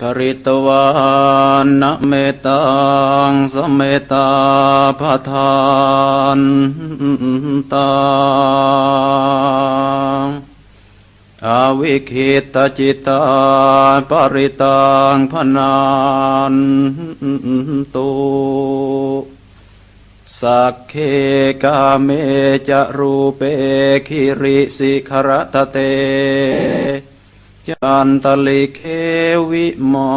ปริตวานนเมตังสเมตาพาทานตังอาวิคิตจิตาปริตังพนันตุสักเคกาเมจะรูเปคิริสิขรตเต จันตลิเควิมา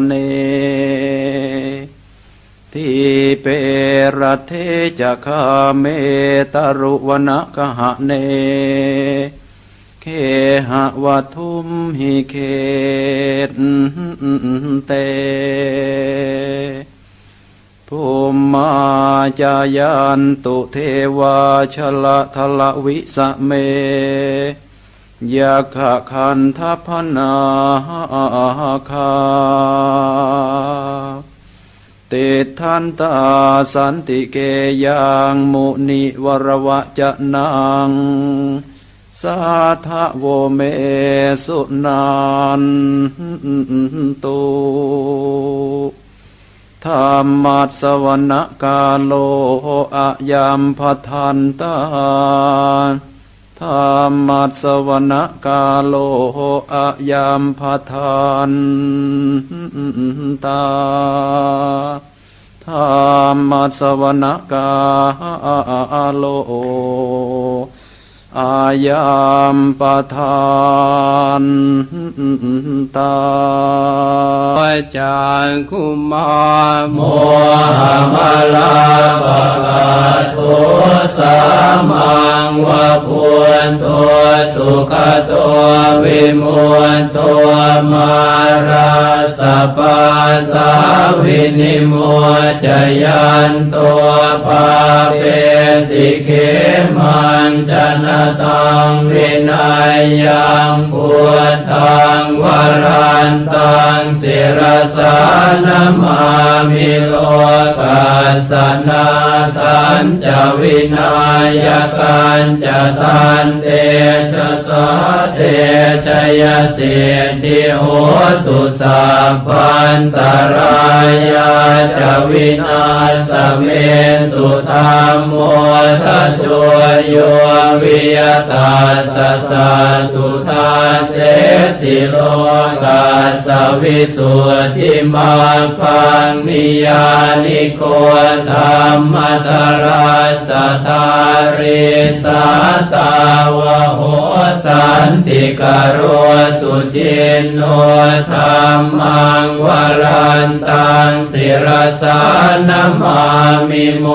นเนทีเปรเทจะคาเมตรุวนกหะเน เคหะวัทุมหิเคตเตภูมิมาจายันตุเทวาชละทละวิสะเม ยะขะคันทัพนาคาติทันตาสันติเกยังมุนิวรวะจะนัง สาทะโวเมสุนันตุธรรมัสสวนกาโลอะยามพทันตา ธรรมัสสวนกาโลอะยามพาทานตาธรรมัสสวนกาโล อายามปทานตาจากคุมาโมหมลาปะกาทุสามังวะพุนตัวสุขตัววิมุตตัวมาราสปาสาวินิโมจยันตัวปาเปสิเขมันจนตังวินัยยังพุทธังวรันตังศิรสานมามิโลกัสนาตันจะวินายกันจะตันเตชะสะเตชะยสิทธิโหตุสัพพันตรายาจะวินาสเมตุธรรมโมทัจโชโยวิยตาสสะตุทาเสสิโลกา สวิสุทธิมาพังนิยานิโกธรรมตราสตาริสาตาวะโหสันติกโรสุจินโนธรรมังวรันตังศิรสานมามิโม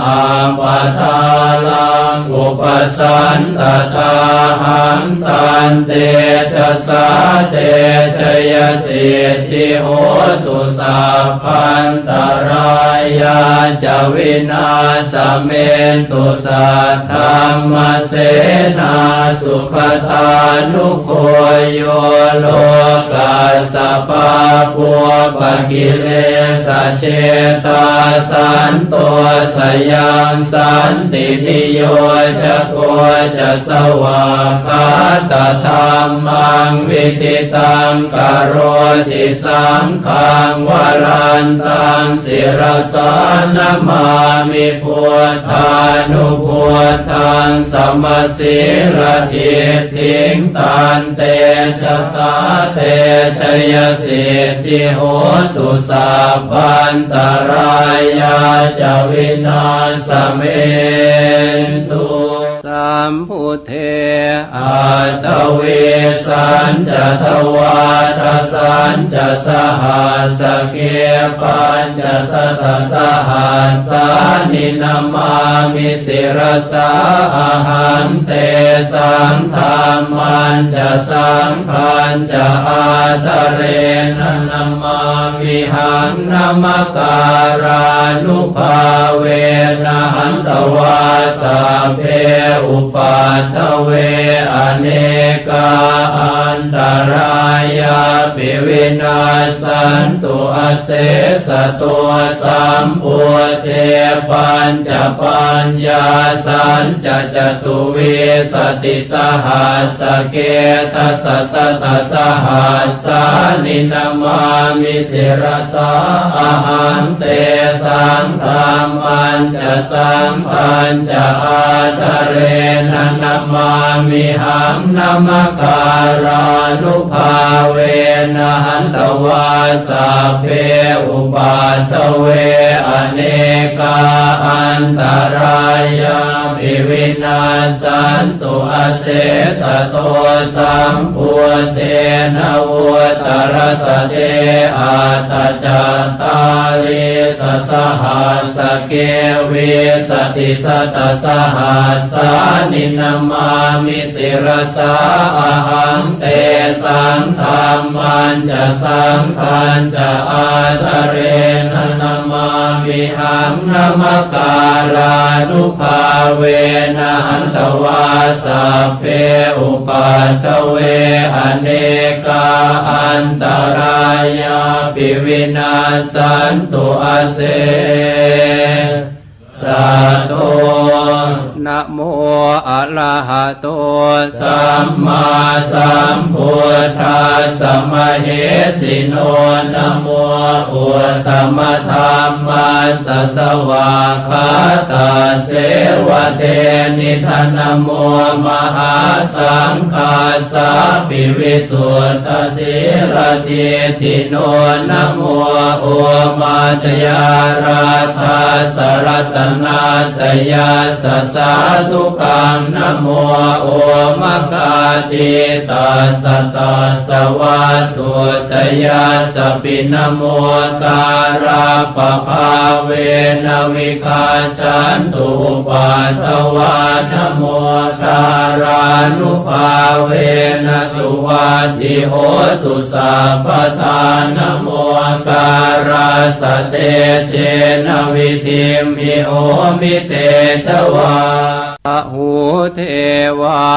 หะปะทาลังอุปสันตตาหังตันเตชะสาเตชะยสิทธิโหตุสัพพันตรายาจวินาสเมนตุสัทธรรมเสนาสุขตานุโคโยโลกัสสปะปัวปะกิเลสเชตาสันตัวสยังสันตินิโยจะโกจะสวากาตธรรมังวิติตังกโรติสังขังวรันตังศิรสานมามิพุทธานุพุทธังสมศิรทิทิงตันเตชะสาเตชยสิทธิโหตุสัพพันตรายาจวินาสเมตุ สามพุทเทอาตเวสันจะทวาทสันจะสหัสเกปัญจะสตสหัสานินามามิสิรสาอาหันเตสังธรรมันจะสังขันจะอาทะเรนนามามิหังนามการานุภาเวนะห นตวาสาเพอุปัตเวอเนกาอันตรายาปิวินาสันตุอเสสตัวสัมพุเทปัญจปัญญาสันจะจตุวิสติสหัสเกทัสสะตสหัสสานินามามิสิรสาอาหันเตสังธรรมันจะสังพันจอาทะเรนันามามิหังนามการานุภาเวนะหันตวาสัพเพอุปาทเวอเนกาอันตรายาภิวินาสันตุอเสสโตสัมพุเทนวุตรสเตอาตจัตตาลิสสหัสเกวิสสติสตสหัสสานินามามิสิรสาอหังเตสังธรรมันจะสังขันจะอาทะเรนนามามิหังนามการานุภาเวนะหันตวาสัพเพอุปัตตเวอเนกาอันตรายาปิวินาสันตุอาเส สัตโต นะโมอะระหะโตสัมมาสัมพุทธัสสะมะเหสิโนนะโมอุตตมะธรรมัสสะสวาคาตาเสวะเตนิทานนโมมหาสังฆาสาปิวิสุทธสิรติทิโนนะโมโอมาตยาราธาสรตนาตยาสสาธุกังนโมโอมะกาติตาสตาสวัตุตยาสปินโมการาปภาเวนวิคาชันตุปาทวานโมการานุภาเวนสุวัติโหตุสัพทานโมการาสเตเชนวิธิมิโอมิเตชวา uh... หูเทวา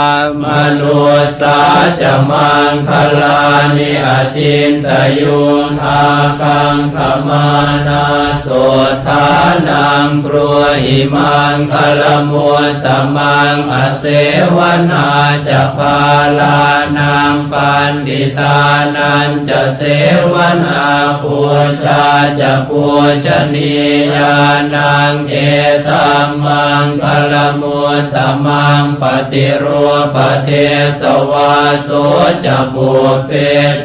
มนุสาจะมังคลานิอจินตยุงอากังขมานาโสธานังกรวหิมังคลมุตตมังอเสวนาจะพาลานังปันดิตานันจะเสวนาปูชาจะปูชนียานังเอตัมมังคลมุตตมังปฏิรูปเทสวาโสจะปุเป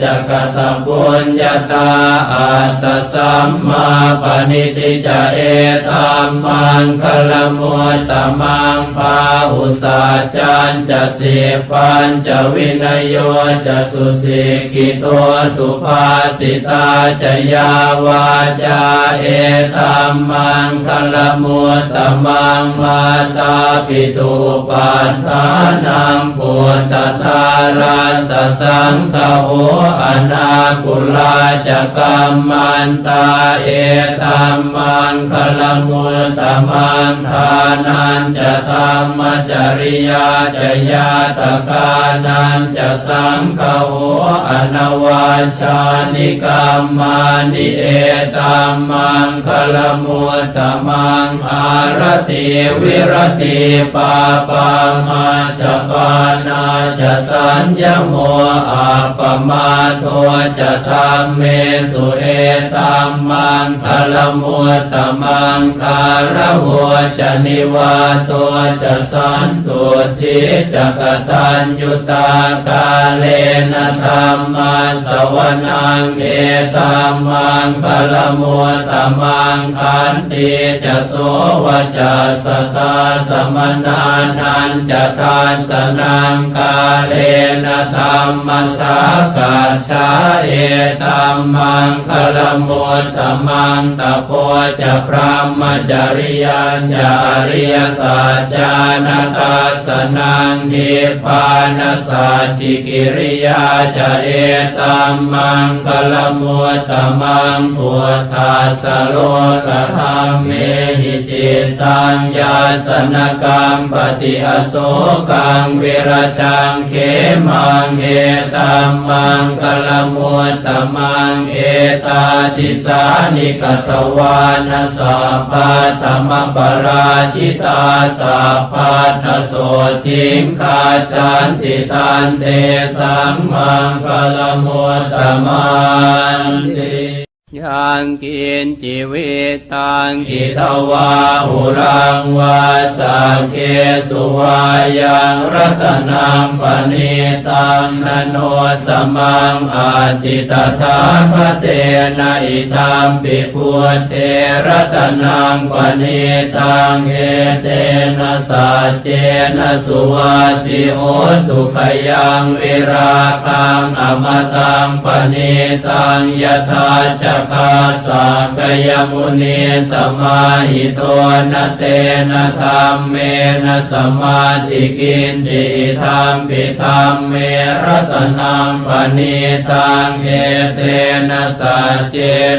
จกตบุญญาตาอัตสัมมาปณิติจะเอตัมมังคลมุตตมังพาหุสัจันจะสิปัญจะวินยโยจะสุสิกิโตสุภาสิตาจะยาวาจาเอตัมมังคลมุตตมังมาตาปิตุปัฏฐานังปุตตทาราสสังฆโหอนาคุลาจกัมมันตาเอตัมมังคลมุตมังทานันจะธรรมจริยาจะยาตกานันจะสังฆโหอนวาชานิกรรมานิเอตัมมังคลมุตตมังอารติวิรติปปาปามาชปานาจะสัญญโมอาปมาโทจะธรรมเมสุเอตัมมังคลมุตตมังคารหัวจะนิวาตัวจะสันตุทิจะกตัญยุตากาเลนะธรรมาสวนังเอตัมมังคลมุตตมังคันติจะโสวจะสตาสมนานันจะทานสนังกาเลนะธรรมสากาชาเอตัมมังคลมุตตมังตะโพจะพรหมจริยันจะอริยสัจานาตาสนังนิพพานสัจิกิริยาจะเอตัมมังคลมุตตมังพุทธาสโลกธรรมเมหิจิตตังยาสนกรรมปฏิอโศกังเวรชังเขมังเอตัมมังคลมุตตมังเอตาทิสานิกตวานาสัพพะธรรมปราชิตาสัพพัทธโสทิงคาจันติตันเตสังมังคลมุตตมันติ ยังกินจิวิตังอิทวาหุรังวาสังเคสุวายังรัตนังปณิตังนโนสมังอาติตถาคเตนะอิธรรมปิพุเทรัตนังปณิตังเอเตนะสัจเจนะสุวัติโหตุขยังวิราคังอมตังปณิตังยถาชคาสากยมุนีสมาหิโตนเตนะธรรมเมนะสมาธิกินจิธรรมปิธรรมเมรัตนังปณิตังเอเตนะสัจเจ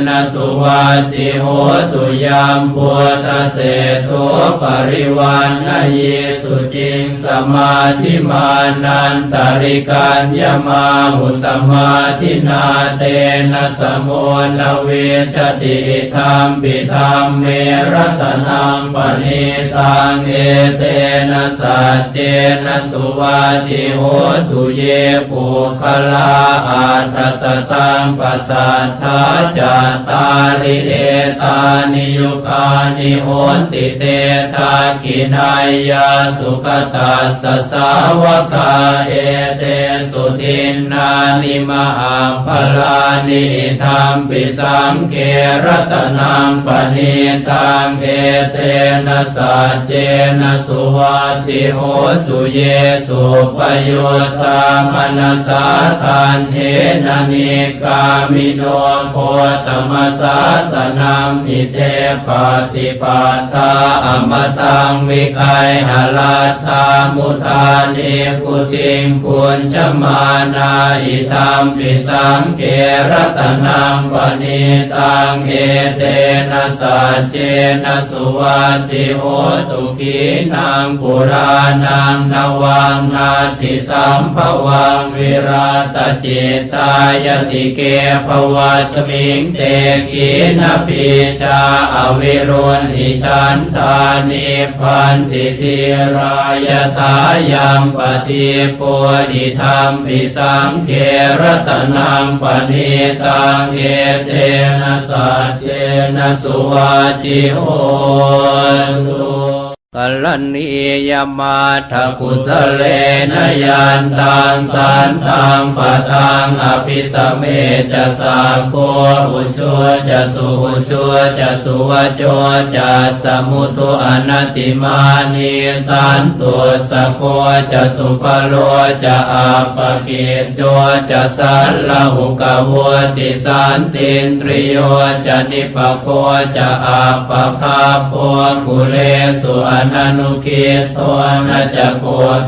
นะสุวัติโหตุยามพุทธเศโตปริวันนะเยสุจิงสมาธิมานันตริกัญญมาหุสมาธินาเตนะสมุนเวชติธรรมปิธรรมเมรัตนังปณิตังเอเตนะสัจเจนะสุวัติโหตุเยปุคลาอัตสตังปัสสัทธาจัตตาริเอตานิยุคานิโหติเตตากินายยาสุขตัสสาวกาเอเตสุทินนานิมหาพลานิธรรมปิสสังเกรตนังปณิตังเอเตนะสัจเจนะสุวัติโหตุเยสุปโยตามนัสาทานเทนนิกามิโนโคตมัสสาสนังอิเตปฏิปัตตาอมตังวิไคหลัตามุทานิพุติงปุญชมานาอิธรรมปิสังเกรตนังปณิตังเอเตนะสัจเจนะสุวัติโหตุกีนังปุรานังนวังนาติสัมภวังวิราตจิตตายติเกภวะสมิงเตกีนปิชาอวิรุณหิชันธานิพันติทิรายทายังปฏิปุอิธรรมปิสังเครตนังปณิตังเอเตนะสัจเจนะสุวัติโหตุ กัลนียมาทกุสเลนยันตังสันตังปะทังอภิสเมจะสาโกอุชัวจะสุอุชัวจะสุวโจจะสมุตุอนัตติมานีสันตุสะโกจะสุปโลจะอาปกิจโจจะสัลลหุกวติสันตินตริโยจะนิปโกจะอาปคาโปกุเลสุอนันุคิตตัวนาจะโก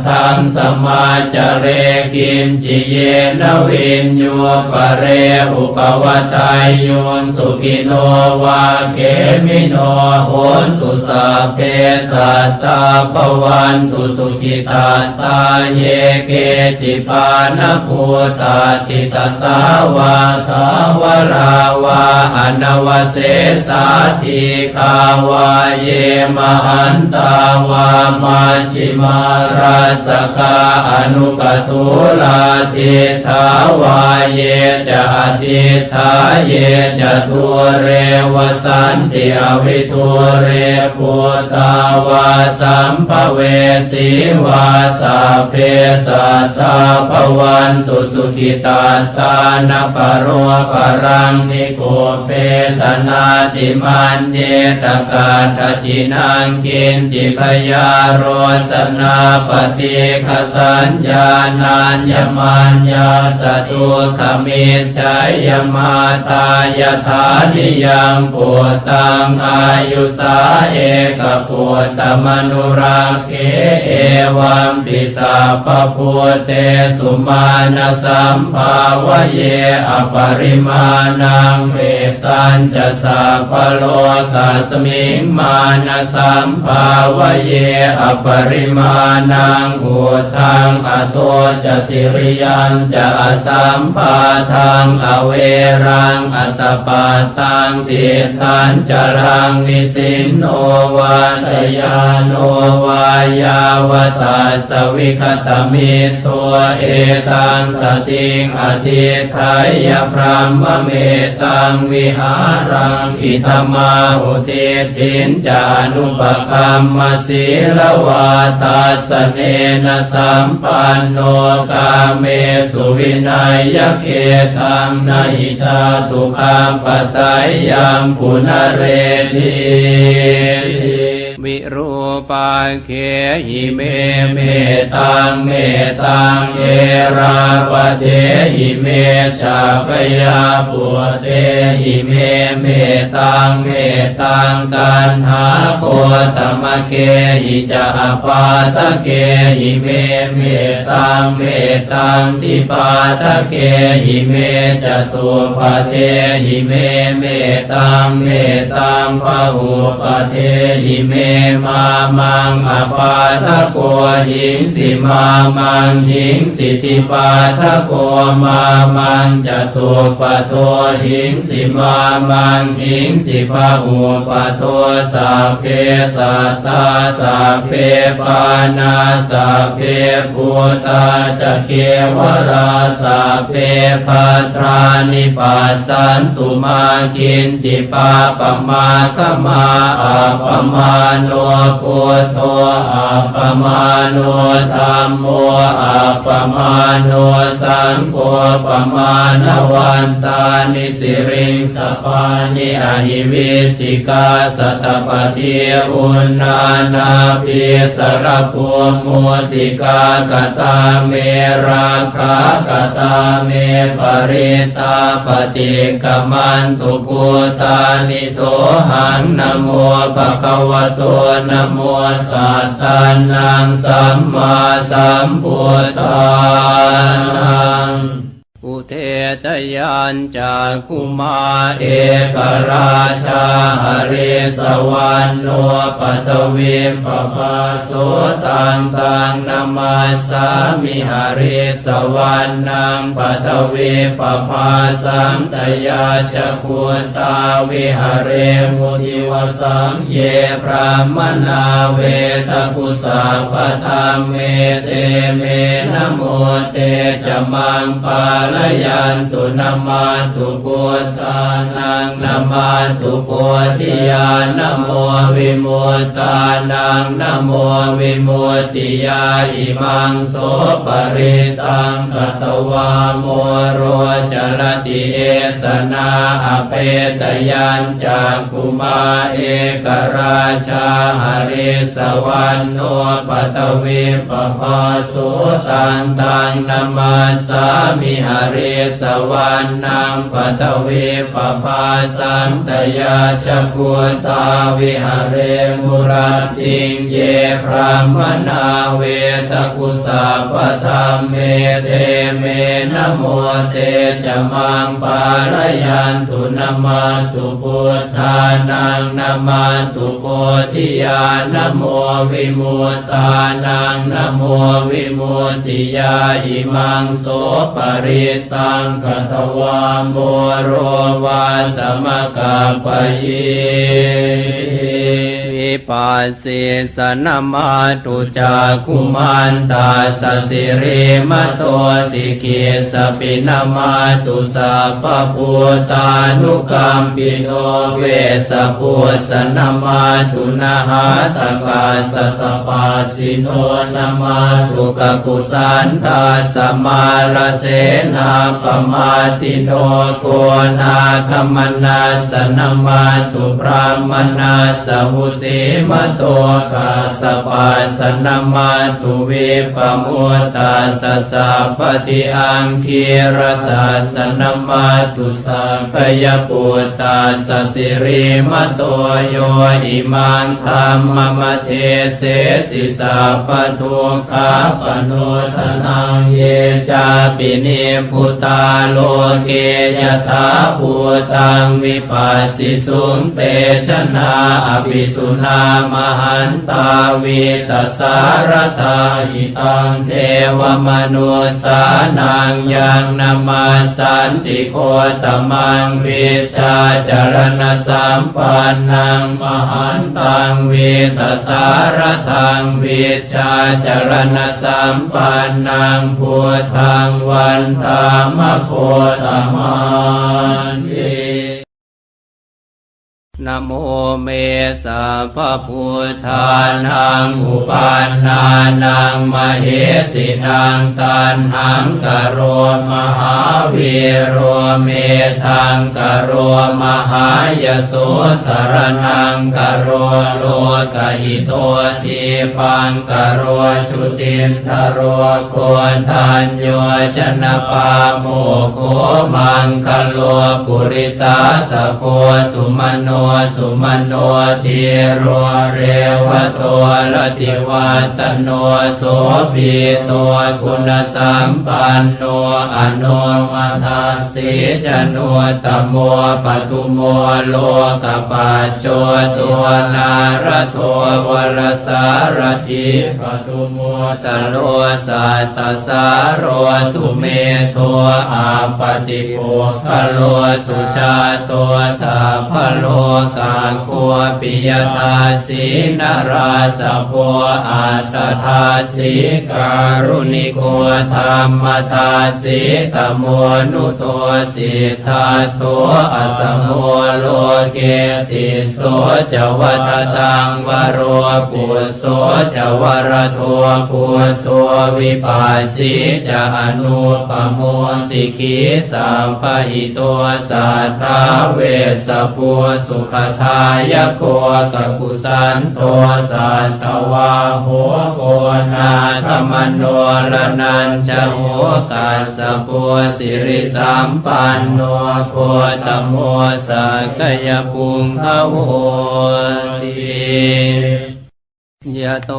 ทังสมาจเรกิมจิเยนวินโยปะเรอุปวัตายโยนสุขิโนวาเกมิโนโหนตุสาเปสัตตาภวันตุสุขิตาตาเยเกจิปานภูตาติตสาวาทาวราวาอนวเสสาธิคาวาเยมหันตาาวามาชิมาราสกาอนุกตุลาทิทาวาเยจะอธิทาเยจะทุเรวสันติอวิทุเรปุตาวาสัมภเวสีวาสาเพสัตตาภวันตุสุขิตาตานปโรปรังนิโกเปตนาติมันเยตกาทจินังกินจิพยาโรสนาปฏิคสัญญานัญญมัญญาสตุขมิจฉายมาตายธานิยังปุตตังอายุสาเอกปุตตมนุรักเกเอวัมปิสัพพุเตสุมาณสัมภาวะเยอปริมาณังเมตัญจะสัพพโลกัสมิงมาณสัมภาวเยอปริมาณังอุทังอโตจติริยันจะอสัมปาทังอเวรังอสปาตังติทันจรังนิสินโนวาสยานโนวายาวตาสวิคตมิตัวเอตังสติงอธิไทยพรหมเมตังวิหารังอิธมาอุเทตินจานุปคัมมสีลวาตาสเนนะสัมปันโนกาเมสุวินัยยเกทังนหิชาตุคามปัสสยยามปุนเรที วิรูปาเคหิเมเมตังเมตังเอราปเทหิเมชาปยาปุเตหิเมเมตังเมตังกันหาโคตมะเกหิจะอปาตะเกหิเมเมตังเมตังทิปาตะเกหิเมจตุปเทหิเมเมตังเมตังพหุปเทหิเมมามังอปาทโกหิงสิมามังหิงสิทิปาทโกมามังจตุปโทหิงสิมามังหิงสิพาหุปโทสัพเพสัตตาสัพเพปานาสัพเพภูตาจะเกวราสัพเพพัทรานิปัสสันตุมากินจิปาปมาคมาอาปมาโนพุทโธอาปมาโนธรรมโมอาปมาโนสังโฆปมาณวันตานิสิริงสปานิอหิวิชิกาสตปฏิอุณนานาปิสรภูมุสิกากตาเมราคากตาเมปริตาปฏิกมันตุภูตานิโสหังนโมภะคะวะโตนโมสัตตานังสัมมาสัมพุทธานัง เทตยานจากคุมาเอกราชาหริสวรรณโนปตวิมปปาโสตังตังนามาสามิหริสวรรณังปัตวิปปาสังตยาชคุตาวิหเรมุทิวสังเยพระมนาเวตกุสาปธรรมเมเตเมนโมเตจะมังปาลยันตุนามาตุพุทธานังนามาตุโพธิญาณโมวิมุตตานังนะโมวิมุตติยาอิมังโสปริตังกตวาโมโรจรติเอสนาอเปตยัญจากคุมาเอกราชาหริสวรรณโนปตวิปปาสุตังตังนามาสามิหริสวรรณังปัตวิปปาสันตยาชคุตาวิหเรมุรติงเยพระมนาเวตกุสาปธรรมเมเทเมนโมเตจมังปาลยันตุนมาตุพุทธานังนมาตุโพธิญาณโมวิมุตตานังนโมวิมุตติยาอิมังโสปริตตังกตวาโมโรวาสมกาปยี วิปัสสิสนมาตุจาคุมันตาสสิริมโตสิกิสปินมาตุสัพพพุตานุกัมปิโนเวสพุสนมาตุนาหาตกาสตปาสิโนนมาตุกกุสันทาสมาลเสนาปมาติโนโกนาคมนาสนมาตุพระมนาสหุสมโตกาสปาสนามาตุวิปมุตตาสสะปฏิอังคีรสัสนามาตุสัพยปุตตาสสิริมโตโยอิมังธรรมมเทเสสิสัพพทุกขาปโนทนังเยจาปินิพุตาโลเกยถาภูตังวิปัสสิสุงเตชนะอภิสุนนามหันตาวิตสารตาหิตังเทวมนุสานังยังนามาสันติโคตมังวิชาจารณสัมปันนังมหันตังวิตสารทังวิชาจารณสัมปันนังพุทธังวันธามโคตมันติ นโมเมสะพะพุทธานังอุปันนานังมเหสินังตันหังกโรมหาวีโรเมทังกโรมหายโสสรนังกโรโลกหิโตทีปังกโรชุตินทโรโกนทันโยชนะปาโมโคมังคโลปุริสาสะโพสุมโนสุมโนทีโรเรวโตรติวัตโนโสภีตัวคุณสัมปันโนอนุมัทาสีจโนตโมปตุโมโลกปัจโจตัวนารโทวรสารถิปตุโมตโลสัตตสารโรสุเมโทอาปติโภคโลสุชาตัวสัพพโลกาโคปิยตาสีนราสะโพอัตถาสีการุณิโกธรรมตาสีตโมนุโตสิทธาโตอัสสโมโลเกติโสจวัตตังวโรปุโสจวรโทปุโตวิปัสสิจะอนุปโมสิกิสัมปะหิตัวสัทธาเวสสปุสุขทายโกสกุสันโตสันตวาโหโกนาธรรมโนรนันจะโหกัสสปุสิริสัมปันโนโคตโมสักยปุงขโหติ ยะโต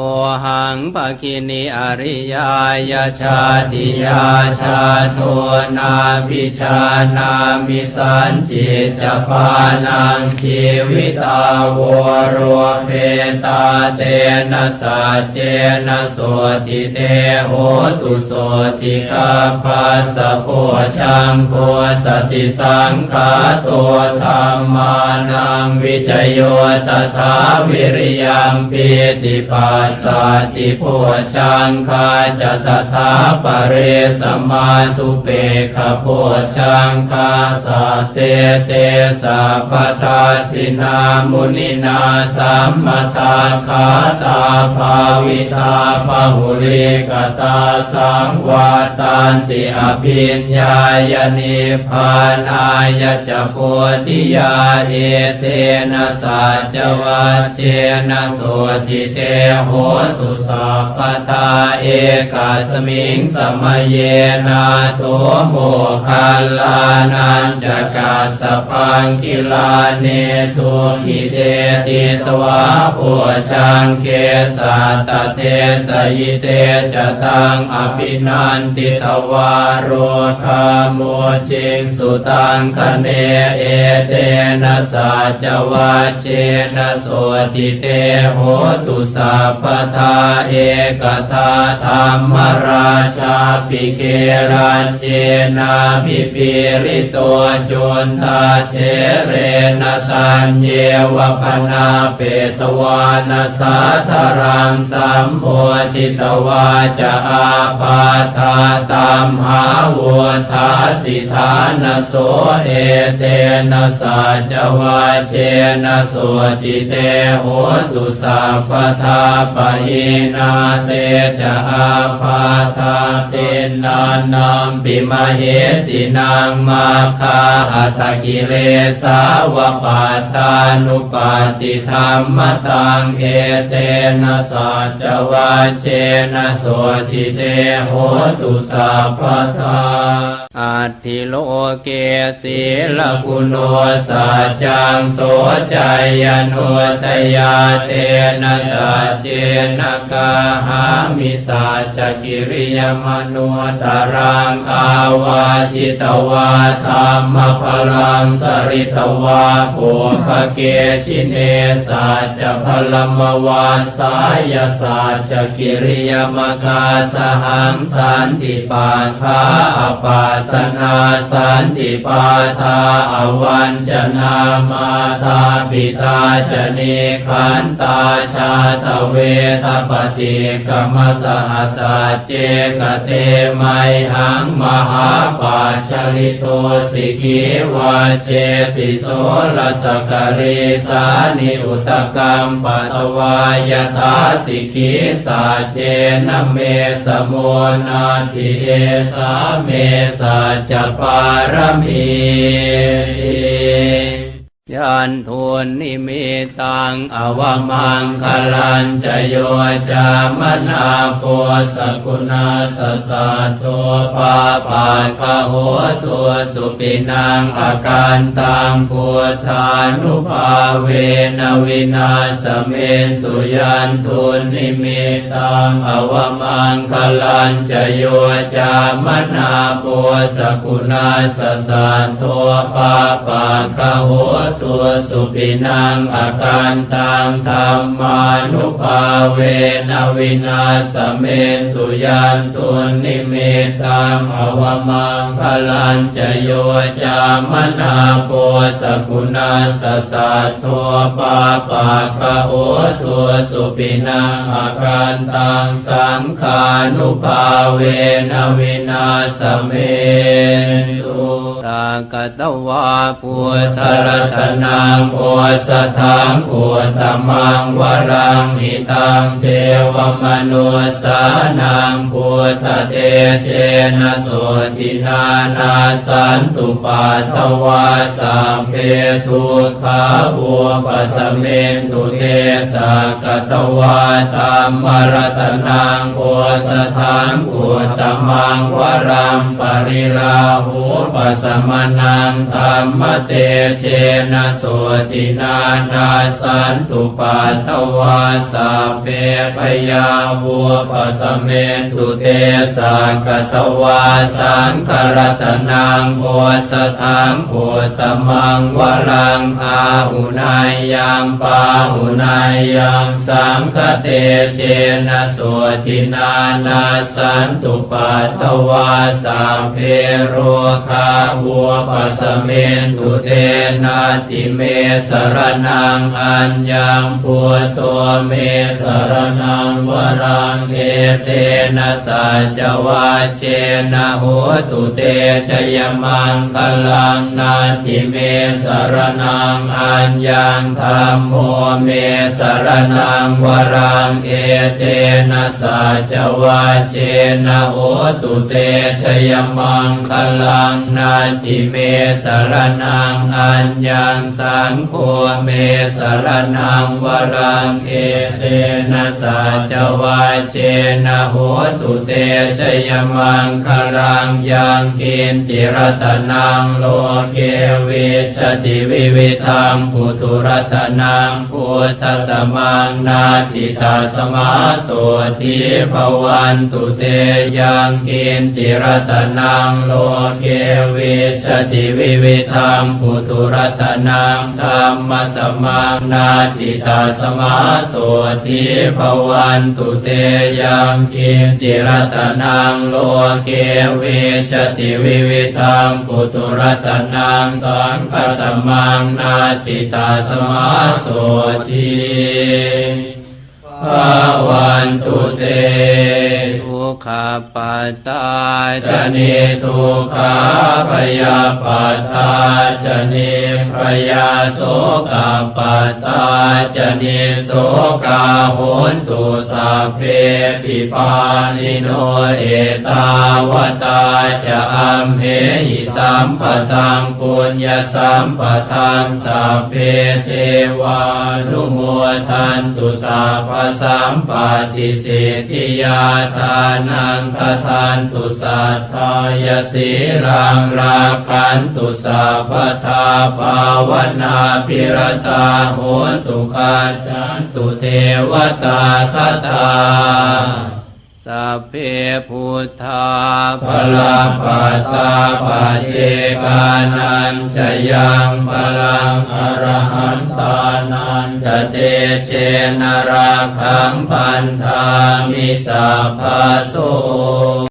หังปะคินิอริยายาชาติยาชาโตนาพิชานามิสันจิจปานังชีวิตาวโรเปตาเตนะสัจเจนะโสติเตโหตุโสติกาปัสสะโพชังโพสติสังขาตัวธรรมานังวิจโยตถาวิริยัมปิติปัสสะติโพชังคาจตถาปเรสมาตุเปขโพชังคาสัตเตเตสัพทาสินามุนินาสัมมทาคาตาภาวิตาภาหุลิกตาสังวาตันติอภิญญายนิพานายจะโพธิยาเอเตนะสัจวัจเจนะโสติเตโหตุสัพพทาเอกาสมิงสมัยเยนาโตโมคัลลานันจะกาสปังกิลาเนทุขิเดติสวะปุชังเคสัตเทสยิเตจะตังอภินันติตวารโรคาโมจิงสุตังคเนเอเตนะสัจวัเจนะโสติเตโหตุสัพพทาเอกทาธรรมราชาปิเครันเยนาพิปิริโตจุนทาเทเรนตันเยวปนาเปตวานาสาธารังสัมโพธิตวาจะอาปาทาตามหาวุธาสิทานโสเอเตนะสัจวาเจนะโสติเตโหตุสัพพทาปะหินาเตจะอาปาทาเตนานัมปิมาเหสินางมาคาหัตกิเลสาวปาตานุปาติธรรมตังเอเตนะสัจวาเชนะโสติเตโหตุสัพพทา อัตถิโลเกศีลกุณโนสัจจังโสจายโนตยาเตนะสัจเจนะกาหามิสัจกิริยมนุตรังอาวาจิตวาธรรมพลังสริตวาปุภเกชิเนสัจพลมวาสายสัจจกิริยมกาสหังสันติปาคาอปาตนาสันติปาทาอวันจนามาตาปิตาจเนขันตาชาตเวทปฏิกรรมสหสัจเจกเตไมหังมหาปาชลิโตสิกีวาเจสิโสลสกเรสานิอุตกรรมปัตวายทาสิกีสาเจนเมสโมนาทิเอสาเมสจจปารมี ยันทุนนิมิตังอวมังคลันจโยจามนาโพสกุณาสสะตัวปาปาคโหตัวสุปินังอาการตังพุทธานุภาเวนวินาสเมนตุยันทุนนิมิตังอวมังคลันจโยจามนาโพสกุณาสสะตัวปาปาคโหตตัวสุปินังอาการตังธรรมานุภาเวนวินาสเมนตุยันตุนิมิตังอวมังคลันจโยจามนาโปสกุณาสสัทโทปาปาคะโอทัวสุปินังอาการตังสังขานุภาเวนวินาสเมนตุตากตวาพุทธรัตนังโอสถังอุตมังวรังหิตังเทวมนุสานังพุทธเตเชนะโสตินานาสันตุปาทวาสัมเพทุขาบัวปัสเมนตุเทสกตวาธรรมรตนังโอสถังอุตมังวรังปริราหูปัสมนังธรรมเตเชนะโสตินานาสันตุปาทวาสัพเพพยาวัวปัสเมตุเตสากตวาสังครตนังโอสถังโอตมังวรังอาหุนายยังปาหุนายยังสังคเตเชนะโสตินานาสันตุปาทวาสัพเพโรคาวัวปัสเมตุเตนาตเมสรนังอัญญังพุทโตเมสรนังวรังเอเตนะสัจวาเชนะโหตุเตชยมังคลังนาทิเมสรนังอัญญังธรรมโมเมสรนังวรังเอเตนะสัจวาเชนะโหตุเตชยมังคลังนาทิเมสรนังอัญญังสังโฆเมสรนังวรังเอเตนะสัจวาเชนะโหตุเตชยมังคลังยังกินจิรตนังโลเกวิชติวิวิธังปุตุรตนังพุทธสมังนาจิตาสมาโสทิภวันตุเตยังกินจิรตนังโลเกวิชติวิวิธังปุตุรัตนังธรรมสมังนาจิตาสมาโสทิภวันตุเตยังกินจิรตนังโลเกวิชติวิวิธังปุตุรตนังสังฆสมังนาจิตาสมาโสทิภวันตุเต ขปัตตาชนิทุกขาพยาปัตตาชนิพยาโสกาปัตตาชนิโสกาโหนตุสัพเพปิปานิโนเอตาวตาจะอัมเหหิสัมปทังปุญญสัมปทังสัพเพเทวานุโมทันตุสัพพสัมปติสิทธิยาทานงททานตุสัทธายสีรังราคันตุสัพพทาภาวนาปิรตาโหตุคาจันตุเทวตาคตา สัพเพพุทธาภลาปัตตาปเจกานันจะยังพลังอรหันตานันจะเตเชนราคังพันธามิสัพพะโส